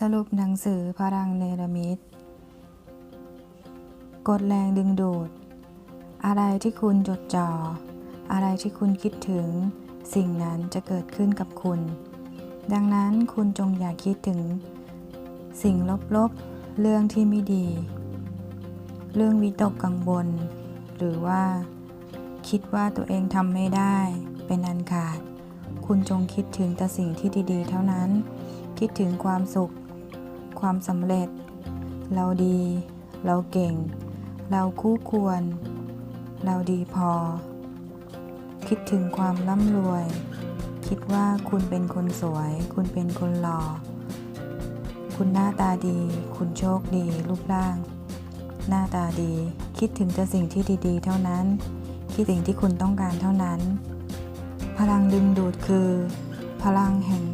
สรุปหนังสือพลังเนรมิตกดแรงดึงดูด อะไรที่คุณจดจ่อ อะไรที่คุณคิดถึง สิ่งนั้นจะเกิดขึ้นกับคุณ ดังนั้นคุณจงอย่าคิดถึง สิ่งลบๆ เรื่องที่ไม่ดี เรื่องวิตกกังวล หรือว่า คิดว่าตัวเองทำไม่ได้ เป็นอันขาด คุณจงคิดถึงแต่สิ่งที่ดีๆ เท่านั้น คิดถึงความสุข ความสำเร็จ เราดี เราเก่ง เราคู่ควร เราดีพอ คิดถึงความร่ำรวย คิดว่าคุณเป็นคนสวย คุณเป็นคนหล่อ คุณหน้าตาดี คุณโชคดี รูปร่าง หน้าตาดี คิดถึงแต่สิ่งที่ดีๆ เท่านั้น คิดสิ่งที่คุณต้องการเท่านั้น พลังดึงดูดคือ พลังแห่ง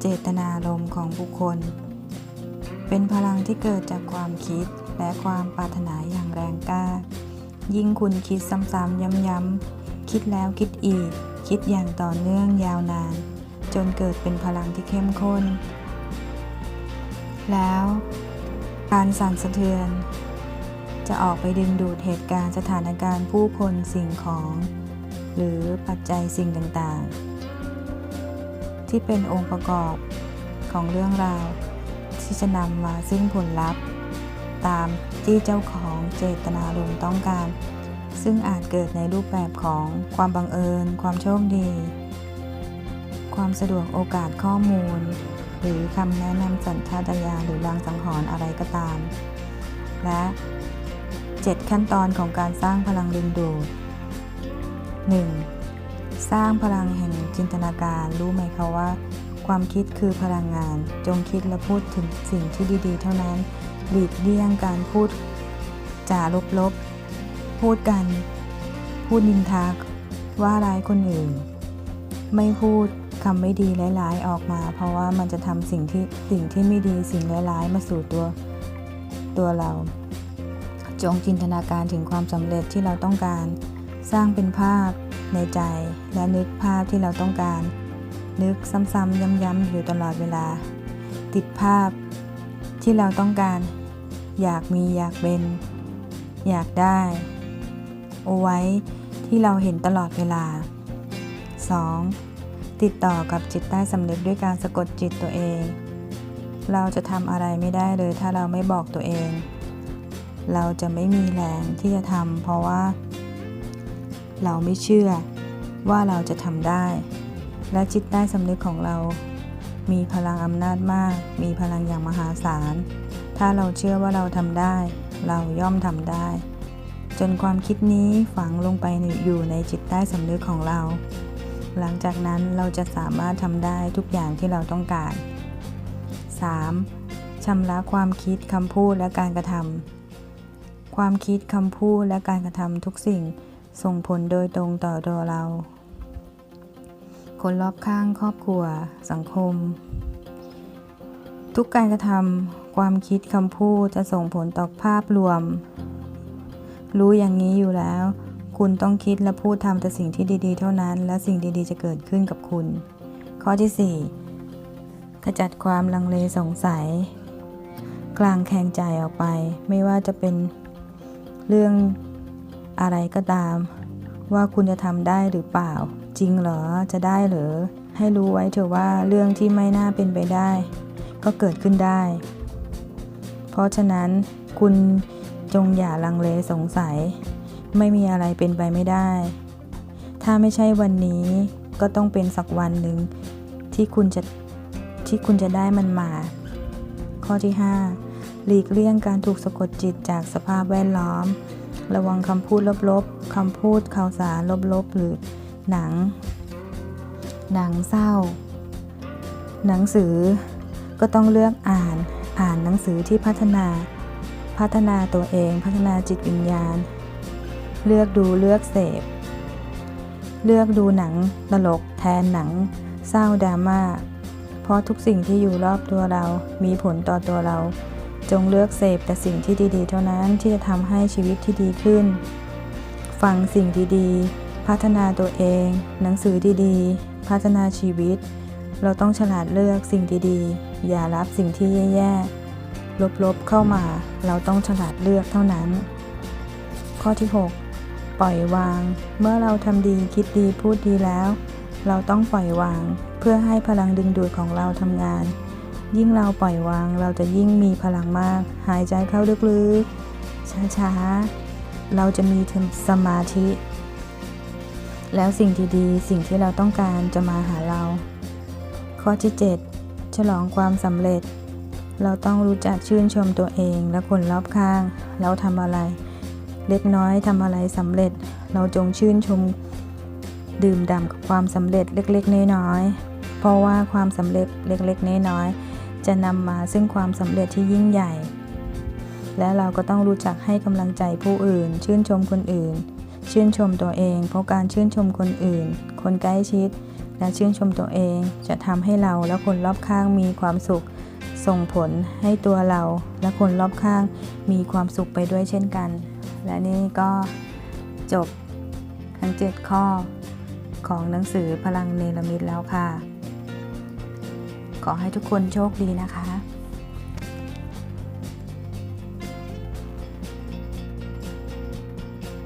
เจตนารมณ์ของบุคคล เป็นพลังที่เกิดจากความคิดและความปรารถนาอย่างแรงกล้า ยิ่งคุณคิดซ้ำๆย้ำๆคิดแล้วคิดอีก คิดอย่างต่อเนื่องยาวนาน จนเกิดเป็นพลังที่เข้มข้น แล้ว การสั่นสะเทือน จะออกไปดึงดูดเหตุการณ์สถานการณ์ผู้คนสิ่งของ หรือปัจจัยสิ่งต่างๆ ที่เป็นองค์ประกอบของเรื่องราว ที่จะนำมาซึ่งผลลัพธ์ ตามที่เจ้าของเจตนารมณ์ต้องการ ซึ่งอาจเกิดในรูปแบบของความบังเอิญ ความโชคดี ความสะดวกโอกาสข้อมูล หรือคำแนะนำสัญชาตญาณหรือลางสังหรณ์อะไรก็ตาม และ 7 ขั้นตอนของการสร้างพลังดึงดูด 1. สร้างพลังแห่งจินตนาการรู้ไหมคะว่า ความคิดคือพลังงาน จงคิดและพูดถึงสิ่งที่ดีๆ เท่านั้น หลีกเลี่ยงการพูดจาลบๆ พูดกัน พูดนินทาว่าร้ายคนอื่น ไม่พูดคำไม่ดีร้ายๆออกมา เพราะว่ามันจะทำสิ่งที่สิ่งที่ไม่ดีสิ่งร้ายๆมาสู่ตัวตัวเรา จงจินตนาการถึงความสำเร็จที่เราต้องการ สร้างเป็นภาพในใจและนึกภาพที่เราต้องการ นึกซ้ำๆย้ำๆอยู่ตลอดเวลา ติดภาพที่เราต้องการ อยากมีอยากเป็น อยากได้เอาไว้ที่เราเห็นตลอดเวลา 2. ติดต่อกับจิตใต้สำนึกด้วยการสะกดจิตตัวเอง เราจะทำอะไรไม่ได้เลยถ้าเราไม่บอกตัวเอง เราจะไม่มีแรงที่จะทำเพราะว่า เราไม่เชื่อว่าเราจะทำได้ และจิตใต้สำนึกของเรา มีพลังอำนาจมาก มีพลังอย่างมหาศาล ถ้าเราเชื่อว่าเราทำได้ เราย่อมทำได้ จนความคิดนี้ฝังลงไปอยู่ในจิตใต้สำนึกของเรา หลังจากนั้นเราจะสามารถทำได้ทุกอย่างที่เราต้องการ 3. ชำระความคิดคำพูดและการกระทำความคิดคำพูดและการกระทำทุกสิ่งส่งผลโดยตรงต่อตัวเรา คนรอบข้างครอบครัว สังคม ทุกการกระทำความคิดคำพูดจะส่งผลต่อภาพรวม รู้อย่างนี้อยู่แล้ว คุณต้องคิดและพูดทำแต่สิ่งที่ดีๆ เท่านั้น และสิ่งดีๆ จะเกิดขึ้นกับคุณ ข้อที่ 4 ขจัดความลังเลสงสัย กลางแคลงใจออกไป ไม่ว่าจะเป็นเรื่องอะไรก็ตาม ว่าคุณจะทำได้หรือเปล่า จริงเหรอจะได้เหรอให้รู้ไว้เถอะว่าเรื่องที่ไม่น่าเป็นไปได้ ก็เกิดขึ้นได้ เพราะฉะนั้นคุณจงอย่าลังเลสงสัย ไม่มีอะไรเป็นไปไม่ได้ ถ้าไม่ใช่วันนี้ก็ต้องเป็นสักวันหนึ่งที่คุณจะที่คุณจะได้มันมา ข้อที่ 5 หลีกเลี่ยงการถูกสะกดจิตจากสภาพแวดล้อม ระวังคำพูดลบๆคำพูดข่าวสารลบๆหรือ หนัง หนังเศร้า หนังสือก็ต้องเลือกอ่าน อ่านหนังสือที่พัฒนา พัฒนาตัวเอง พัฒนาจิตวิญญาณ เลือกดูเลือกเสพ เลือกดูหนังตลกแทนหนังเศร้าดราม่า เพราะทุกสิ่งที่อยู่รอบตัวเรา มีผลต่อตัวเรา จงเลือกเสพแต่สิ่งที่ดีๆ เท่านั้นที่จะทำให้ชีวิตที่ดีขึ้น ฟังสิ่งดีๆ พัฒนาตัวเอง หนังสือดีๆ พัฒนาชีวิต เราต้องฉลาดเลือกสิ่งดีๆ อย่ารับสิ่งที่แย่ๆ ลบๆเข้ามา เราต้องฉลาดเลือกเท่านั้น ข้อที่ 6 ปล่อยวาง เมื่อเราทำดีคิดดีพูดดีแล้ว เราต้องปล่อยวาง เพื่อให้พลังดึงดูดของเราทำงาน ยิ่งเราปล่อยวางเราจะยิ่งมีพลังมาก หายใจเข้าลึกๆช้าๆ เราจะมีสมาธิ แล้วสิ่งดีๆ สิ่งที่เราต้องการจะมาหาเรา ข้อที่ 7 ฉลองความสำเร็จ เราต้องรู้จักชื่นชมตัวเองและคนรอบข้าง เราทำอะไร เล็กน้อยทำอะไรสำเร็จ เราจงชื่นชม ดื่มด่ำกับความสำเร็จเล็กๆ น้อยๆ เพราะว่าความสำเร็จเล็กๆ น้อยๆ จะนำมาซึ่งความสำเร็จที่ยิ่งใหญ่ และเราก็ต้องรู้จักให้กำลังใจผู้อื่น ชื่นชมคนอื่น ชื่นชมตัวเอง เพราะการชื่นชมคนอื่น คนใกล้ชิด และชื่นชมตัวเอง จะทำให้เราและคนรอบข้างมีความสุข ส่งผลให้ตัวเราและคนรอบข้างมีความสุขไปด้วยเช่นกัน และนี่ก็จบทั้ง 7 ข้อของหนังสือพลังเนรมิตแล้วค่ะ ขอให้ทุกคนโชคดีนะคะ